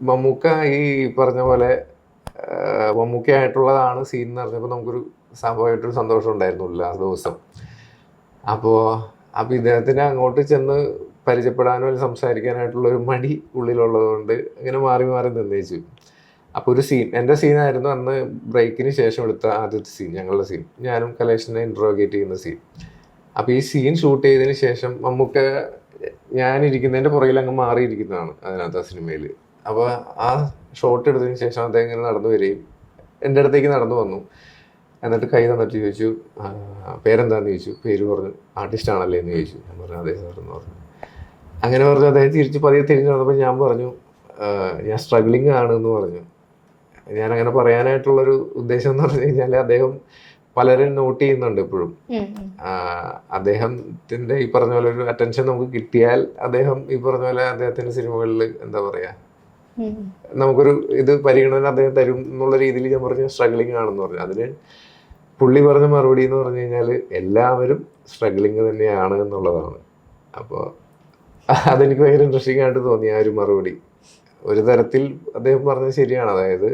മമ്മൂക്ക ഈ പറഞ്ഞ പോലെ മമ്മൂക്ക ആയിട്ടുള്ളതാണ് സീൻ എന്ന് പറഞ്ഞപ്പോൾ നമുക്കൊരു സംഭവമായിട്ടൊരു സന്തോഷം ഉണ്ടായിരുന്നില്ല ആ ദിവസം. അപ്പോൾ അപ്പോൾ ഇദ്ദേഹത്തിന് അങ്ങോട്ട് ചെന്ന് പരിചയപ്പെടാനോ അല്ലെങ്കിൽ സംസാരിക്കാനായിട്ടുള്ള ഒരു മടി ഉള്ളിലുള്ളതുകൊണ്ട് അങ്ങനെ മാറി മാറി നിർണയിച്ചു അപ്പോൾ ഒരു സീൻ എന്റെ സീനായിരുന്നു അന്ന് ബ്രേക്കിന് ശേഷം എടുത്ത ആദ്യത്തെ സീൻ ഞങ്ങളുടെ സീൻ ഞാനും കലേഷിനെ ഇൻട്രോഗേറ്റ് ചെയ്യുന്ന സീൻ അപ്പോൾ ഈ സീൻ ഷൂട്ട് ചെയ്തതിന് ശേഷം മമ്മൂക്ക ഞാനിരിക്കുന്നതിന്റെ പുറകിൽ അങ്ങ് മാറിയിരിക്കുന്നതാണ് അതിനകത്ത് ആ സിനിമയിൽ അപ്പോൾ ആ ഷോട്ട് എടുത്തതിന് ശേഷം അദ്ദേഹം ഇങ്ങനെ നടന്നു വരികയും എന്റെ അടുത്തേക്ക് നടന്നു വന്നു. എന്നിട്ട് കൈ തന്നിട്ട് ചോദിച്ചു "ആ, പേരെന്താന്ന്? ചോദിച്ചു. പേര് പറഞ്ഞു ആർട്ടിസ്റ്റ് ആണല്ലേ? എന്ന് ചോദിച്ചു. ഞാൻ പറഞ്ഞു അതെ സാർ എന്ന് പറഞ്ഞു. അങ്ങനെ പറഞ്ഞു അദ്ദേഹം തിരിച്ച് പതിയെ തിരിഞ്ഞു നടന്നപ്പോൾ ഞാൻ പറഞ്ഞു ഞാൻ സ്ട്രഗ്ലിംഗ് ആണ് എന്ന് പറഞ്ഞു. ഞാൻ അങ്ങനെ പറയാനായിട്ടുള്ളൊരു ഉദ്ദേശം എന്ന് പറഞ്ഞു കഴിഞ്ഞാൽ അദ്ദേഹം പലരും നോട്ട് ചെയ്യുന്നുണ്ട് ഇപ്പോഴും. അദ്ദേഹത്തിന്റെ ഈ പറഞ്ഞ പോലെ ഒരു അറ്റൻഷൻ നമുക്ക് കിട്ടിയാൽ അദ്ദേഹം ഈ പറഞ്ഞ പോലെ അദ്ദേഹത്തിന്റെ സിനിമകളിൽ എന്താ പറയാ. നമുക്കൊരു ഇത് പരിഗണന അദ്ദേഹം തരും എന്നുള്ള രീതിയിൽ ഞാൻ പറഞ്ഞ സ്ട്രഗ്ലിംഗ് ആണെന്ന് പറഞ്ഞു. അതിന് പുള്ളി പറഞ്ഞ മറുപടി എന്ന് പറഞ്ഞു കഴിഞ്ഞാൽ എല്ലാവരും സ്ട്രഗ്ലിംഗ് തന്നെയാണ് എന്നുള്ളതാണ്. അപ്പോൾ അതെനിക്ക് ഭയങ്കര ഇൻട്രസ്റ്റിംഗ് ആയിട്ട് തോന്നി ആ ഒരു മറുപടി. ഒരു തരത്തിൽ അദ്ദേഹം പറഞ്ഞത് ശരിയാണ്. അതായത്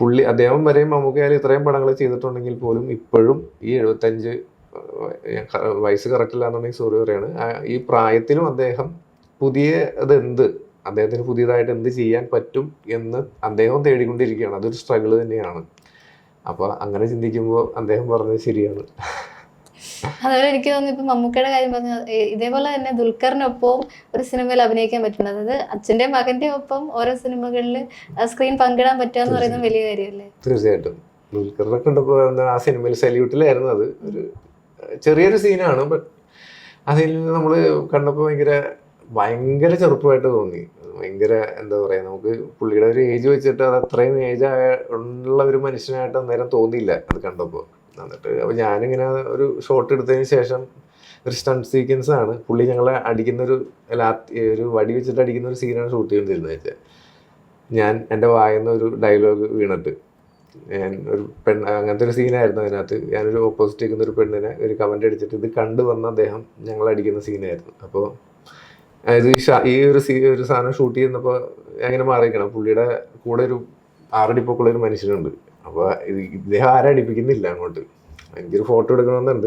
പുള്ളി അദ്ദേഹം വരെ മമ്മൂക്കയാൽ ഇത്രയും പടങ്ങൾ ചെയ്തിട്ടുണ്ടെങ്കിൽ പോലും ഇപ്പോഴും ഈ എഴുപത്തഞ്ച് വയസ്സ് കറക്റ്റ് ഇല്ല എന്നുണ്ടെങ്കിൽ സോറി പറയാണ് ഈ പ്രായത്തിലും അദ്ദേഹം പുതിയ അതെന്ത് അദ്ദേഹത്തിന് പുതിയതായിട്ട് എന്ത് ചെയ്യാൻ പറ്റും എന്ന് അദ്ദേഹം തേടിക്കൊണ്ടിരിക്കുകയാണ്. അതൊരു സ്ട്രഗിൾ തന്നെയാണ്. അപ്പോൾ അങ്ങനെ ചിന്തിക്കുമ്പോൾ അദ്ദേഹം പറഞ്ഞത് ശരിയാണ്. അതുപോലെ എനിക്ക് തോന്നുന്നു ഇപ്പൊ മമ്മൂക്കയുടെ കാര്യം പറഞ്ഞ ഇതേപോലെ തന്നെ ദുൽഖറിനൊപ്പവും ഒരു സിനിമയിൽ അഭിനയിക്കാൻ പറ്റുന്നത് അതായത് അച്ഛന്റെ മകന്റെ ഒപ്പം ഓരോ സിനിമകളിൽ സ്ക്രീൻ പങ്കിടാൻ പറ്റുക എന്ന് പറയുന്നത് വലിയ കാര്യമല്ലേ? തീർച്ചയായിട്ടും. ദുൽഖറിനെ കണ്ടപ്പോൾ എന്താ ആ സിനിമയിൽ സല്യൂട്ടിലായിരുന്നു അത്. ഒരു ചെറിയൊരു സീനാണ് ബട്ട് അതിൽ നമ്മൾ കണ്ടപ്പോൾ ഭയങ്കര ഭയങ്കര ചെറുപ്പമായിട്ട് തോന്നി. ഭയങ്കര എന്താ പറയുക നമുക്ക് പുള്ളിയുടെ ഒരു ഏജ് വെച്ചിട്ട് അത് അത്രയും ഏജ് ആയ ഉള്ള ഒരു മനുഷ്യനായിട്ട് അന്നേരം തോന്നിയില്ല അത് കണ്ടപ്പോൾ എന്നിട്ട് അപ്പോൾ ഞാനിങ്ങനെ ഒരു ഷോട്ട് എടുത്തതിന് ശേഷം ഒരു സ്റ്റണ്ട് സീക്വൻസ് ആണ്. പുള്ളി ഞങ്ങളെ അടിക്കുന്ന ഒരു ഒരു വടി വെച്ചിട്ട് അടിക്കുന്ന ഒരു സീനാണ് ഷൂട്ട് ചെയ്തിരുന്നത് വെച്ചാൽ ഞാൻ എന്റെ വായന്ന ഒരു ഡയലോഗ് വീണിട്ട്. ഞാൻ ഒരു പെൺ അങ്ങനത്തെ ഒരു സീനായിരുന്നു അതിനകത്ത്. ഞാനൊരു ഓപ്പോസിറ്റ് നിൽക്കുന്ന ഒരു പെണ്ണിനെ ഒരു കമന്റ് അടിച്ചിട്ട് ഇത് കണ്ടു വന്ന അദ്ദേഹം ഞങ്ങൾ അടിക്കുന്ന സീനായിരുന്നു അപ്പോൾ ഇത് ഈ ഈ ഒരു സീ ഒരു സാധനം ഷൂട്ട് ചെയ്യുന്നപ്പോൾ എങ്ങനെ മാറിയിരിക്കണം? പുള്ളിയുടെ കൂടെ ഒരു ആറടി പൊക്കുള്ള ഒരു മനുഷ്യനുണ്ട്. അപ്പോൾ ഇത് ഇദ്ദേഹം ആരും അടിപ്പിക്കുന്നില്ല അങ്ങോട്ട്. എനിക്കൊരു ഫോട്ടോ എടുക്കണമെന്നുണ്ട്.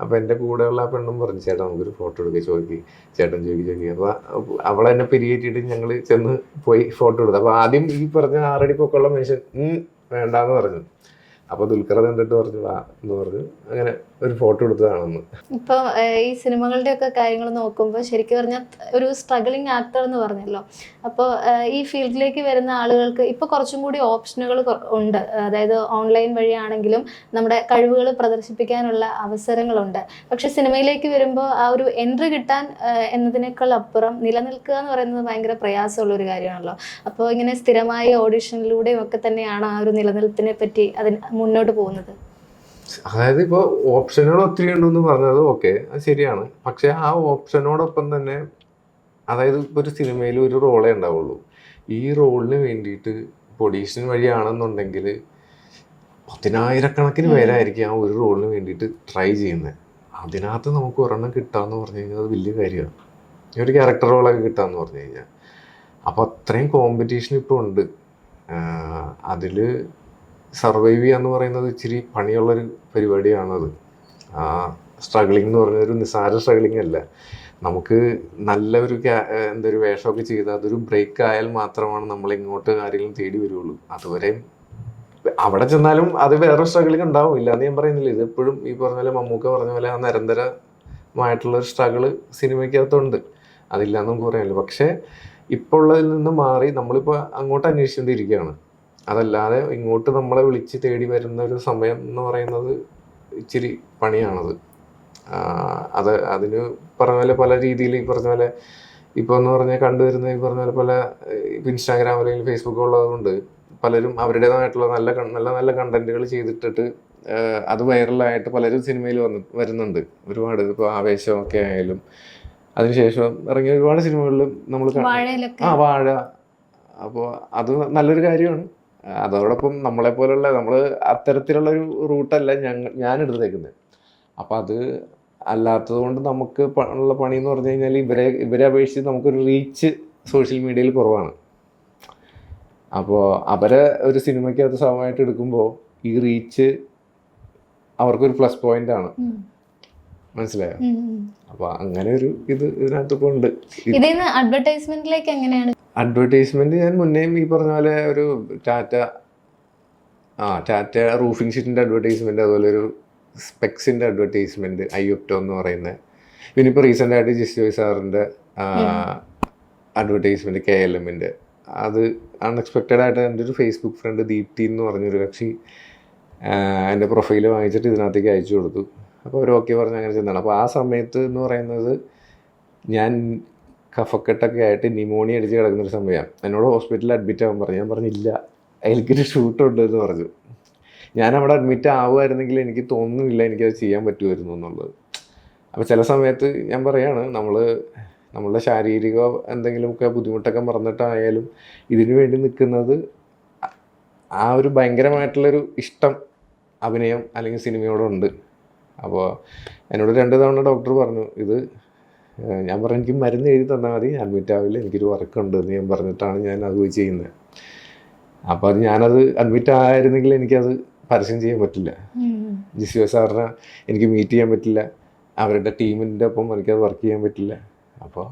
അപ്പോൾ എന്റെ കൂടെയുള്ള ആ പെണ്ണും പറഞ്ഞു ചേട്ടാ നമുക്കൊരു ഫോട്ടോ എടുക്കുക ചോദിക്കുക ചേട്ടൻ ചോദിക്കുക ചോദിക്കുക അപ്പോൾ അവളെന്നെ പിരിയേറ്റിട്ട് ഞങ്ങൾ ചെന്ന് പോയി ഫോട്ടോ എടുത്തു. അപ്പോൾ ആദ്യം ഈ പറഞ്ഞ ആറടി പൊക്കമുള്ള മനുഷ്യൻ "ഉം, വേണ്ടാന്ന് പറഞ്ഞു. അപ്പോൾ ദുൽഖർ കണ്ടിട്ട് പറഞ്ഞു വാ എന്ന് പറഞ്ഞു. അങ്ങനെ ഒരു ഫോട്ടോ എടുത്തതാണെന്ന് ഇപ്പൊ ഈ സിനിമകളുടെ ഒക്കെ കാര്യങ്ങൾ നോക്കുമ്പോൾ ശരിക്കും പറഞ്ഞാൽ ഒരു സ്ട്രഗിളിങ് ആക്ടർ എന്ന് പറഞ്ഞല്ലോ. അപ്പോൾ ഈ ഫീൽഡിലേക്ക് വരുന്ന ആളുകൾക്ക് ഇപ്പൊ കുറച്ചും കൂടി ഓപ്ഷനുകൾ ഉണ്ട്. അതായത് ഓൺലൈൻ വഴിയാണെങ്കിലും നമ്മുടെ കഴിവുകൾ പ്രദർശിപ്പിക്കാനുള്ള അവസരങ്ങളുണ്ട്. പക്ഷെ സിനിമയിലേക്ക് വരുമ്പോൾ ആ ഒരു എൻട്രി കിട്ടാൻ എന്നതിനേക്കാൾ അപ്പുറം നിലനിൽക്കുക എന്ന് പറയുന്നത് ഭയങ്കര പ്രയാസമുള്ള ഒരു കാര്യമാണല്ലോ. അപ്പോൾ ഇങ്ങനെ സ്ഥിരമായ ഓഡിഷനിലൂടെയും ഒക്കെ തന്നെയാണ് ആ ഒരു നിലനിൽപ്പിനെ പറ്റി അതിന് മുന്നോട്ട് പോകുന്നത്? അതായത് ഇപ്പോൾ ഓപ്ഷനുകൾ ഒത്തിരി ഉണ്ടെന്ന് പറഞ്ഞത് ഓക്കെ അത് ശരിയാണ്. പക്ഷെ ആ ഓപ്ഷനോടൊപ്പം തന്നെ അതായത് ഇപ്പോൾ ഒരു സിനിമയിൽ ഒരു റോളേ ഉണ്ടാവുള്ളൂ. ഈ റോളിന് വേണ്ടിയിട്ട് പൊഡീഷൻ വഴിയാണെന്നുണ്ടെങ്കിൽ പതിനായിരക്കണക്കിന് പേരായിരിക്കും ആ ഒരു റോളിന് വേണ്ടിയിട്ട് ട്രൈ ചെയ്യുന്നത്. അതിനകത്ത് നമുക്ക് ഒരെണ്ണം കിട്ടാന്ന് പറഞ്ഞു കഴിഞ്ഞാൽ അത് വലിയ കാര്യമാണ്. ഈ ഒരു ക്യാരക്ടർ റോളൊക്കെ കിട്ടാന്ന് പറഞ്ഞു കഴിഞ്ഞാൽ. അപ്പോൾ അത്രയും കോമ്പറ്റീഷൻ ഇപ്പോൾ ഉണ്ട്. അതിൽ സർവൈവ് ചെയ്യുക എന്ന് പറയുന്നത് ഇച്ചിരി പണിയുള്ളൊരു പരിപാടിയാണത്. ആ സ്ട്രഗ്ലിംഗ് എന്ന് പറഞ്ഞ ഒരു നിസ്സാര സ്ട്രഗ്ലിംഗ് അല്ല. നമുക്ക് നല്ലൊരു ഏഹ് വേഷമൊക്കെ ചെയ്ത് അതൊരു ബ്രേക്ക് ആയാൽ മാത്രമാണ് നമ്മൾ ഇങ്ങോട്ട് കാര്യങ്ങളും തേടി വരുള്ളൂ. അതുവരെയും അവിടെ ചെന്നാലും അത് വേറെ സ്ട്രഗ്ലിംഗ് ഉണ്ടാവും. ഇല്ല എന്ന് ഞാൻ പറയുന്നില്ല. ഇത് എപ്പോഴും ഈ പറഞ്ഞ പോലെ മമ്മൂക്ക പറഞ്ഞ പോലെ ആ നിരന്തരമായിട്ടുള്ള ഒരു സ്ട്രഗിൾ സിനിമയ്ക്കകത്തുണ്ട്. അതില്ല എന്ന് നമുക്ക് പറയാനില്ല. പക്ഷേ ഇപ്പോൾ ഉള്ളതിൽ നിന്ന് മാറി നമ്മളിപ്പോൾ അങ്ങോട്ട് അന്വേഷിച്ചുകൊണ്ടിരിക്കുകയാണ്. അതല്ലാതെ ഇങ്ങോട്ട് നമ്മളെ വിളിച്ച് തേടി വരുന്ന ഒരു സമയം എന്ന് പറയുന്നത് ഇച്ചിരി പണിയാണത്. അത് അതിന് പറഞ്ഞ പോലെ പല രീതിയിൽ ഈ പറഞ്ഞ പോലെ ഇപ്പോൾ എന്ന് പറഞ്ഞാൽ കണ്ടുവരുന്ന ഈ പറഞ്ഞ പോലെ പല ഇപ്പോൾ ഇൻസ്റ്റാഗ്രാം അല്ലെങ്കിൽ ഫേസ്ബുക്ക് ഉള്ളതുകൊണ്ട് പലരും അവരുടേതായിട്ടുള്ള നല്ല നല്ല നല്ല കണ്ടന്റുകൾ ചെയ്തിട്ടിട്ട് അത് വൈറലായിട്ട് പലരും സിനിമയിൽ വന്ന് വരുന്നുണ്ട്. ഒരുപാട് ഇപ്പോൾ ആവേശമൊക്കെ ആയാലും. അതിനുശേഷം ഇറങ്ങിയ ഒരുപാട് സിനിമകളിലും നമ്മൾ ആ വാഴ. അപ്പോൾ അത് നല്ലൊരു കാര്യമാണ്. അതോടൊപ്പം നമ്മളെ പോലുള്ള നമ്മൾ അത്തരത്തിലുള്ള ഒരു റൂട്ടല്ല ഞങ്ങൾ ഞാൻ എടുത്തേക്കുന്നത് അപ്പം അത് അല്ലാത്തത് കൊണ്ട് നമുക്ക് ഉള്ള പണി എന്ന് പറഞ്ഞു കഴിഞ്ഞാൽ ഇവരെ ഇവരെ അപേക്ഷിച്ച് നമുക്കൊരു റീച്ച് സോഷ്യൽ മീഡിയയിൽ കുറവാണ്. അപ്പോൾ അവരെ ഒരു സിനിമയ്ക്കകത്ത് സമയമായിട്ട് എടുക്കുമ്പോൾ ഈ റീച്ച് അവർക്കൊരു പ്ലസ് പോയിന്റ് ആണ് മനസ്സിലായോ. അപ്പോൾ അങ്ങനെ ഒരു ഇത് ഇതിനകത്ത് ഉണ്ട്. ഇതിൽ നിന്ന് അഡ്വർടൈസ്മെന്റിലേക്ക് എങ്ങനെയാണ് അഡ്വർടൈസ്മെന്റ് ഞാൻ മുന്നേയും ഈ പറഞ്ഞ പോലെ ഒരു ടാറ്റ ആ ടാറ്റ റൂഫിംഗ് ഷീറ്റിന്റെ അഡ്വർടൈസ്മെന്റ് അതുപോലെ ഒരു സ്പെക്സിന്റെ അഡ്വർടൈസ്മെന്റ് ഐഒപ്റ്റോ എന്ന് പറയുന്നത് പിന്നെ ഇപ്പോൾ റീസെന്റ് ആയിട്ട് ജിസ്റ്റോയ് സാറിന്റെ അഡ്വർടൈസ്മെന്റ് കെ എൽ എമ്മിന്റെ അത് അൺഎക്സ്പെക്റ്റഡ് ആയിട്ട് എന്റെ ഒരു ഫേസ്ബുക്ക് ഫ്രണ്ട് ദീപ്തി എന്ന് പറഞ്ഞൊരു കക്ഷി എന്റെ പ്രൊഫൈൽ വാങ്ങിച്ചിട്ട് ഇതിനകത്തേക്ക് അയച്ചു കൊടുത്തു. അപ്പോൾ അവർ ഓക്കെ പറഞ്ഞ് അങ്ങനെ ചെന്നാണ്. അപ്പോൾ ആ സമയത്ത് എന്ന് പറയുന്നത് ഞാൻ കഫക്കെട്ടൊക്കെ ആയിട്ട് ന്യൂമോണിയ അടിച്ച് കിടക്കുന്ന ഒരു സമയമാണ് എന്നോട് ഹോസ്പിറ്റലിൽ അഡ്മിറ്റ് ആകാൻ പറഞ്ഞു. ഞാൻ പറഞ്ഞില്ല എനിക്കൊരു ഷൂട്ടുണ്ട് എന്ന് പറഞ്ഞു. ഞാൻ അവിടെ അഡ്മിറ്റ് ആവുമായിരുന്നെങ്കിൽ എനിക്ക് തോന്നുന്നില്ല എനിക്കത് ചെയ്യാൻ പറ്റുമായിരുന്നു എന്നുള്ളത്. അപ്പോൾ ചില സമയത്ത് ഞാൻ പറയാണ് നമ്മൾ നമ്മളുടെ ശാരീരിക എന്തെങ്കിലുമൊക്കെ ബുദ്ധിമുട്ടൊക്കെ മറന്നിട്ടായാലും ഇതിനു വേണ്ടി നിൽക്കുന്നത് ആ ഒരു ഭയങ്കരമായിട്ടുള്ളൊരു ഇഷ്ടം അഭിനയം അല്ലെങ്കിൽ സിനിമയോടുണ്ട്. അപ്പോൾ എന്നോട് രണ്ട് തവണ ഡോക്ടർ പറഞ്ഞു ഇത് ഞാൻ പറഞ്ഞു എനിക്ക് മരുന്ന് എഴുതി തന്നാൽ മതി. അഡ്മിറ്റ് ആവില്ല. എനിക്കൊരു വർക്കുണ്ട് എന്ന് ഞാൻ പറഞ്ഞിട്ടാണ് ഞാൻ അത് പോയി ചെയ്യുന്നത്. അപ്പോൾ അത് ഞാനത് അഡ്മിറ്റ് ആയിരുന്നെങ്കിൽ എനിക്കത് പരസ്യം ചെയ്യാൻ പറ്റില്ല. ജിസിയോ ജിസിഒ സാറിനെ എനിക്ക് മീറ്റ് ചെയ്യാൻ പറ്റില്ല. അവരുടെ ടീമിന്റെ ഒപ്പം എനിക്കത് വർക്ക് ചെയ്യാൻ പറ്റില്ല. അപ്പോൾ